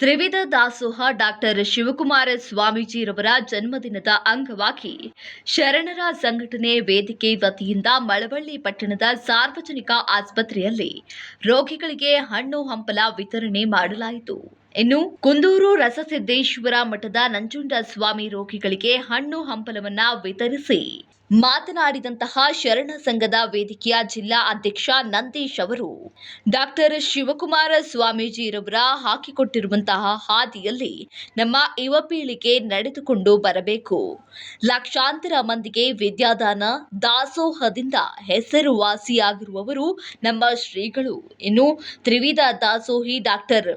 ತ್ರಿವಿಧ ದಾಸೋಹ ಡಾಕ್ಟರ್ ಶಿವಕುಮಾರ ಸ್ವಾಮೀಜಿರವರ ಜನ್ಮದಿನದ ಅಂಗವಾಗಿ ಶರಣರ ಸಂಘಟನೆ ವೇದಿಕೆ ವತಿಯಿಂದ ಮಳವಳ್ಳಿ ಪಟ್ಟಣದ ಸಾರ್ವಜನಿಕ ಆಸ್ಪತ್ರೆಯಲ್ಲಿ ರೋಗಿಗಳಿಗೆ ಹಣ್ಣು ಹಂಪಲ ವಿತರಣೆ ಮಾಡಲಾಯಿತು. ಇನ್ನು ಕುಂದೂರು ರಸಸಿದ್ದೇಶ್ವರ ಮಠದ ನಂಜುಂಡ ಸ್ವಾಮಿ ರೋಗಿಗಳಿಗೆ ಹಣ್ಣು ಹಂಪಲವನ್ನ ವಿತರಿಸಿ ಮಾತನಾಡಿದಂತಹ ಶರಣ ಸಂಘದ ವೇದಿಕೆಯ ಜಿಲ್ಲಾ ಅಧ್ಯಕ್ಷ ನಂದೀಶ್ ಅವರು, ಡಾಕ್ಟರ್ ಶಿವಕುಮಾರ ಸ್ವಾಮೀಜಿರವರ ಹಾಕಿಕೊಟ್ಟಿರುವಂತಹ ಹಾದಿಯಲ್ಲಿ ನಮ್ಮ ಯುವ ಪೀಳಿಗೆ ನಡೆದುಕೊಂಡು ಬರಬೇಕು. ಲಕ್ಷಾಂತರ ಮಂದಿಗೆ ವಿದ್ಯಾದಾನ ದಾಸೋಹದಿಂದ ಹೆಸರುವಾಸಿಯಾಗಿರುವವರು ನಮ್ಮ ಶ್ರೀಗಳು. ಇನ್ನು ತ್ರಿವಿಧ ದಾಸೋಹಿ ಡಾಕ್ಟರ್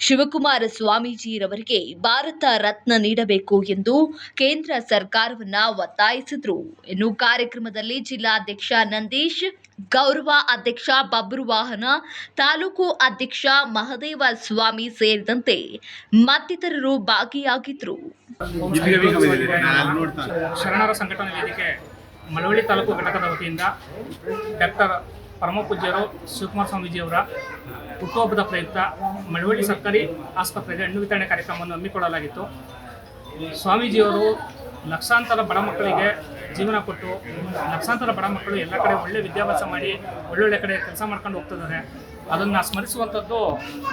ಶಿವಕುಮಾರ ಸ್ವಾಮೀಜಿರವರಿಗೆ ಭಾರತ ರತ್ನ ನೀಡಬೇಕು ಎಂದು ಕೇಂದ್ರ ಸರ್ಕಾರವನ್ನ ಒತ್ತಾಯಿಸಿದ್ರು. ಇನ್ನು ಕಾರ್ಯಕ್ರಮದಲ್ಲಿ ಜಿಲ್ಲಾಧ್ಯಕ್ಷ ನಂದೀಶ್, ಗೌರವ ಅಧ್ಯಕ್ಷ ಬಬ್ರು ವಾಹನ ತಾಲೂಕು ಅಧ್ಯಕ್ಷ ಮಹದೇವ ಸ್ವಾಮಿ ಸೇರಿದಂತೆ ಮತ್ತಿತರರು ಭಾಗಿಯಾಗಿದ್ರು ಶರಣರ ಸಂಘಟನೆ ವೇದಿಕೆ ಮಳವಳ್ಳಿ ತಾಲೂಕು ಘಟಕದ ವತಿಯಿಂದ ಡಾಕ್ಟರ್ ಪರಮಪೂಜ್ಯರು ಶಿವಕುಮಾರ ಸ್ವಾಮೀಜಿಯವರ ಹುಟ್ಟುಹಬ್ಬದ ಪ್ರಯುಕ್ತ ಮಳವಳ್ಳಿ ಸರ್ಕಾರಿ ಆಸ್ಪತ್ರೆಗೆ ಹಣ್ಣು ವಿತರಣೆ ಕಾರ್ಯಕ್ರಮವನ್ನು ಹಮ್ಮಿಕೊಳ್ಳಲಾಗಿತ್ತು. ಸ್ವಾಮೀಜಿಯವರು ಲಕ್ಷಾಂತರ ಬಡ ಮಕ್ಕಳಿಗೆ ಜೀವನ ಕೊಟ್ಟು, ಲಕ್ಷಾಂತರ ಬಡ ಮಕ್ಕಳು ಎಲ್ಲ ಕಡೆ ಒಳ್ಳೆ ವಿದ್ಯಾಭ್ಯಾಸ ಮಾಡಿ, ಒಳ್ಳೊಳ್ಳೆ ಕಡೆ ಕೆಲಸ ಮಾಡ್ಕೊಂಡು ಹೋಗ್ತಿದ್ದಾರೆ. ಅದನ್ನು ಸ್ಮರಿಸುವಂಥದ್ದು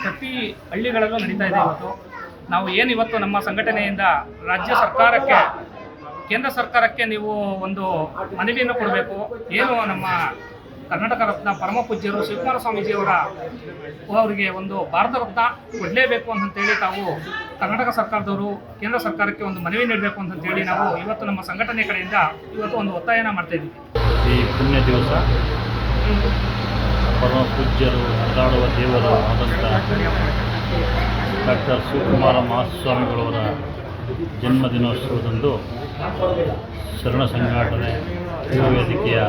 ಪ್ರತಿ ಹಳ್ಳಿಗಳಲ್ಲೂ ನಡೀತಾ ಇದೆ ಇವತ್ತು. ನಾವು ಏನು ಇವತ್ತು ನಮ್ಮ ಸಂಘಟನೆಯಿಂದ ರಾಜ್ಯ ಸರ್ಕಾರಕ್ಕೆ, ಕೇಂದ್ರ ಸರ್ಕಾರಕ್ಕೆ ನೀವು ಒಂದು ಮನವಿಯನ್ನು ಕೊಡಬೇಕು. ಏನು ನಮ್ಮ ಕರ್ನಾಟಕ ರತ್ನ ಪರಮ ಪೂಜ್ಯರು ಶಿವಕುಮಾರ ಸ್ವಾಮೀಜಿಯವರ ಅವರಿಗೆ ಒಂದು ಭಾರತ ರತ್ನ ಕೊಡಲೇಬೇಕು ಅಂತಂತೇಳಿ ತಾವು ಕರ್ನಾಟಕ ಸರ್ಕಾರದವರು ಕೇಂದ್ರ ಸರ್ಕಾರಕ್ಕೆ ಒಂದು ಮನವಿ ನೀಡಬೇಕು ಅಂತಂತೇಳಿ ನಾವು ಇವತ್ತು ನಮ್ಮ ಸಂಘಟನೆ ಕಡೆಯಿಂದ ಇವತ್ತು ಒಂದು ಒತ್ತಾಯನ ಮಾಡ್ತಾ ಇದ್ದೀವಿ. ಈ ಪುಣ್ಯ ದಿವಸ ಪರಮ ಪೂಜ್ಯರು ಹರಿದಾಡುವ ದೇವರು ಆದಂಥ ಡಾಕ್ಟರ್ ಶಿವಕುಮಾರ ಮಹಾಸ್ವಾಮಿಗಳವರ ಜನ್ಮದಿನೋತ್ಸವದಂದು ಶರಣ ಸಂಘಟನೆ ವೇದಿಕೆಯ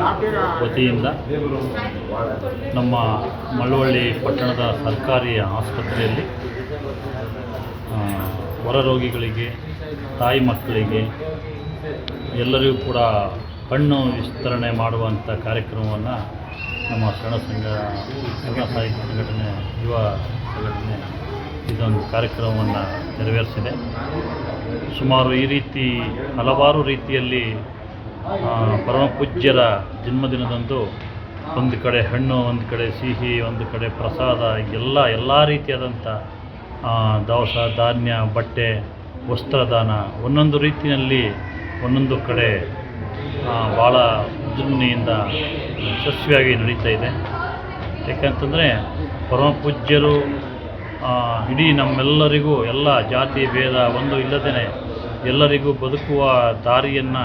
ವತಿಯಿಂದ ನಮ್ಮ ಮಳ್ಳವಳ್ಳಿ ಪಟ್ಟಣದ ಸರ್ಕಾರಿ ಆಸ್ಪತ್ರೆಯಲ್ಲಿ ಹೊರ ರೋಗಿಗಳಿಗೆ, ತಾಯಿ ಮಕ್ಕಳಿಗೆ, ಎಲ್ಲರಿಗೂ ಕೂಡ ಕಣ್ಣು ವಿಸ್ತರಣೆ ಮಾಡುವಂಥ ಕಾರ್ಯಕ್ರಮವನ್ನು ನಮ್ಮ ಶರಣ ಸಂಘ, ಶರಣ ಸಾಹಿತ್ಯ ಸಂಘಟನೆ, ಯುವ ಸಂಘಟನೆ ಇದೊಂದು ಕಾರ್ಯಕ್ರಮವನ್ನು ನೆರವೇರಿಸಿದೆ. ಸುಮಾರು ಈ ರೀತಿ ಹಲವಾರು ರೀತಿಯಲ್ಲಿ ಆ, ಪರಮ ಪೂಜ್ಯರ ಜನ್ಮದಿನದಂದು ಒಂದು ಕಡೆ ಹಣ್ಣು ಒಂದು ಕಡೆ ಸಿಹಿ ಒಂದು ಕಡೆ ಪ್ರಸಾದ ಎಲ್ಲ ಎಲ್ಲ ರೀತಿಯಾದಂಥ ದವಸ ಧಾನ್ಯ ಬಟ್ಟೆ ವಸ್ತ್ರದಾನ ಒಂದೊಂದು ರೀತಿಯಲ್ಲಿ ಒಂದೊಂದು ಕಡೆ ಭಾಳ ವಿಜೃಂಭಣೆಯಿಂದ ಯಶಸ್ವಿಯಾಗಿ ನಡೀತಾ ಇದೆ. ಯಾಕಂತಂದರೆ ಪರಮ ಪೂಜ್ಯರು ಆ, ಇಡೀ ನಮ್ಮೆಲ್ಲರಿಗೂ ಎಲ್ಲ ಜಾತಿ ಭೇದ ಒಂದು ಇಲ್ಲದೇ ಎಲ್ಲರಿಗೂ ಬದುಕುವ ದಾರಿಯನ್ನು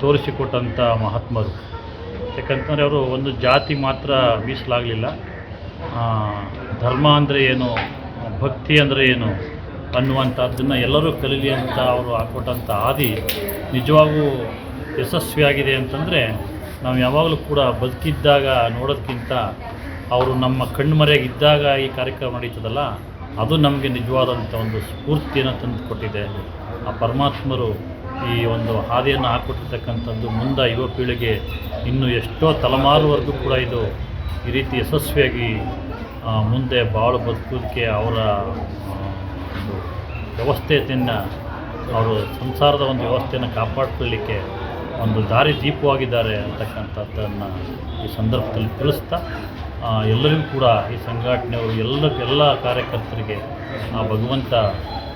ತೋರಿಸಿಕೊಟ್ಟಂಥ ಮಹಾತ್ಮರು. ಯಾಕಂತಂದರೆ ಅವರು ಒಂದು ಜಾತಿ ಮಾತ್ರ ಮೀಸಲಾಗಲಿಲ್ಲ. ಧರ್ಮ ಅಂದರೆ ಏನು, ಭಕ್ತಿ ಅಂದರೆ ಏನು ಅನ್ನುವಂಥದ್ದನ್ನು ಎಲ್ಲರೂ ಕಲೀಲಿ ಅಂತ ಅವರು ಹಾಕ್ಕೊಟ್ಟಂಥ ಹಾದಿ ನಿಜವಾಗೂ ಯಶಸ್ವಿಯಾಗಿದೆ ಅಂತಂದರೆ ನಾವು ಯಾವಾಗಲೂ ಕೂಡ ಬದುಕಿದ್ದಾಗ ನೋಡೋದಕ್ಕಿಂತ ಅವರು ನಮ್ಮ ಕಣ್ಮರೆಯಾಗಿದ್ದಾಗ ಈ ಕಾರ್ಯಕ್ರಮ ನಡೀತದಲ್ಲ, ಅದು ನಮಗೆ ನಿಜವಾದಂಥ ಒಂದು ಸ್ಫೂರ್ತಿಯನ್ನು ತಂದುಕೊಟ್ಟಿದೆ ಆ ಪರಮಾತ್ಮರು ಈ ಒಂದು ಹಾದಿಯನ್ನು ಹಾಕ್ಕೊಟ್ಟಿರ್ತಕ್ಕಂಥದ್ದು ಮುಂದೆ ಯುವ ಪೀಳಿಗೆ ಇನ್ನು ಎಷ್ಟೋ ತಲೆಮಾರುವರೆಗೂ ಕೂಡ ಇದು ಈ ರೀತಿ ಯಶಸ್ವಿಯಾಗಿ ಮುಂದೆ ಬಾಳು ಬದುಕೋದಕ್ಕೆ ಅವರ ಒಂದು ವ್ಯವಸ್ಥೆಯನ್ನು ಅವರು ಸಂಸಾರದ ಒಂದು ವ್ಯವಸ್ಥೆಯನ್ನು ಕಾಪಾಡಿಕೊಳ್ಳಲಿಕ್ಕೆ ಒಂದು ದಾರಿ ದೀಪವಾಗಿದ್ದಾರೆ ಅಂತಕ್ಕಂಥದ್ದನ್ನು ಈ ಸಂದರ್ಭದಲ್ಲಿ ತಿಳಿಸ್ತಾ ಎಲ್ಲರಿಗೂ ಕೂಡ ಈ ಸಂಘಟನೆಯವರು ಎಲ್ಲ ಎಲ್ಲ ಕಾರ್ಯಕರ್ತರಿಗೆ ಆ ಭಗವಂತ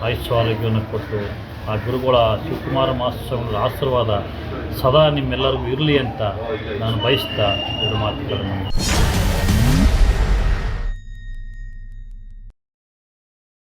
ಆಯುಷ್ಯ ಆರೋಗ್ಯವನ್ನು ಕೊಟ್ಟು ಆ ಗುರುಗಳ ಶಿವಕುಮಾರ ಮಹಾಸ್ವಾಮಿಗಳ ಆಶೀರ್ವಾದ ಸದಾ ನಿಮ್ಮೆಲ್ಲರಿಗೂ ಇರಲಿ ಅಂತ ನಾನು ಬಯಸ್ತಾ ಎರಡು ಮಾತುಗಳನ್ನು.